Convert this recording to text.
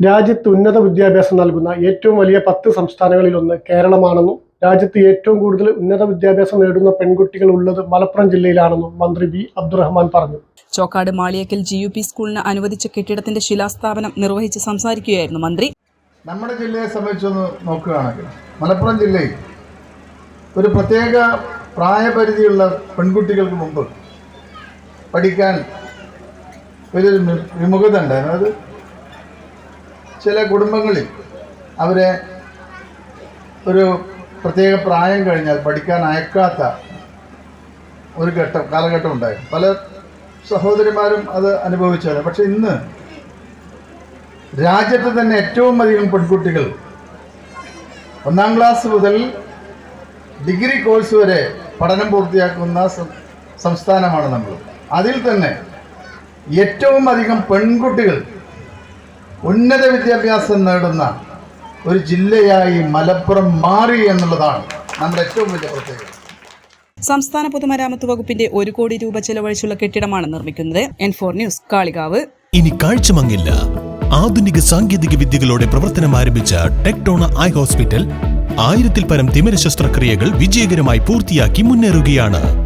രാജ്യത്ത് ഉന്നത വിദ്യാഭ്യാസം നൽകുന്ന ഏറ്റവും വലിയ പത്ത് സംസ്ഥാനങ്ങളിൽ ഒന്ന് കേരളമാണെന്നും രാജ്യത്ത് ഏറ്റവും കൂടുതൽ ഉന്നത വിദ്യാഭ്യാസം നേടുന്ന പെൺകുട്ടികൾ ഉള്ളത് മലപ്പുറം ജില്ലയിലാണെന്നും മന്ത്രി ബി അബ്ദുറഹ്മാൻ പറഞ്ഞു. Chokkad Maliyakkal G U P സ്കൂളിന് അനുവദിച്ച കെട്ടിടത്തിന്റെ ശിലാസ്ഥാപനം നിർവഹിച്ച് സംസാരിക്കുകയായിരുന്നു മന്ത്രി. നമ്മുടെ ജില്ലയെ സംബന്ധിച്ചൊന്ന് നോക്കുകയാണെങ്കിൽ മലപ്പുറം ജില്ലയിൽ ഒരു പ്രത്യേക പ്രായപരിധിയുള്ള പെൺകുട്ടികൾക്ക് മുമ്പ് പഠിക്കാൻ ഒരു വിമുഖത ഉണ്ടായിരുന്നു. അത് ചില കുടുംബങ്ങളിൽ അവരെ ഒരു പ്രത്യേക പ്രായം കഴിഞ്ഞാൽ പഠിക്കാൻ അയക്കാത്ത ഒരു ഘട്ടം കാലഘട്ടം ഉണ്ടായിരുന്നു പല സഹോദരിമാരും അത് അനുഭവിച്ചതാണ് പക്ഷെ ഇന്ന് രാജ്യത്ത് തന്നെ ഏറ്റവും അധികം പെൺകുട്ടികൾ ഒന്നാം ക്ലാസ് മുതൽ ഡിഗ്രി കോഴ്സ് വരെ പഠനം പൂർത്തിയാക്കുന്ന സംസ്ഥാനമാണ് നമ്മൾ. അതിൽ തന്നെ ഏറ്റവും അധികം പെൺകുട്ടികൾ ഉന്നത വിദ്യാഭ്യാസം നേടുന്ന ഒരു ജില്ലയായി മലപ്പുറം മാറി എന്നുള്ളതാണ് നമ്മുടെ ഏറ്റവും വലിയ പ്രത്യേകത. സംസ്ഥാന പൊതുമരാമത്ത് വകുപ്പിന്റെ ഒരു കോടി രൂപ ചെലവഴിച്ചുള്ള കെട്ടിടമാണ് നിർമ്മിക്കുന്നത്. N four news Kalikavu. ഇനി കാഴ്ചമങ്ങില്ല ആധുനിക സാങ്കേതിക വിദ്യകളോടെ പ്രവർത്തനം ആരംഭിച്ച ടെക്ടോണ ഐ ഹോസ്പിറ്റൽ ആയിരത്തിൽ പരം തിമിര ശസ്ത്രക്രിയകൾ വിജയകരമായി പൂർത്തിയാക്കി മുന്നേറുകയാണ്.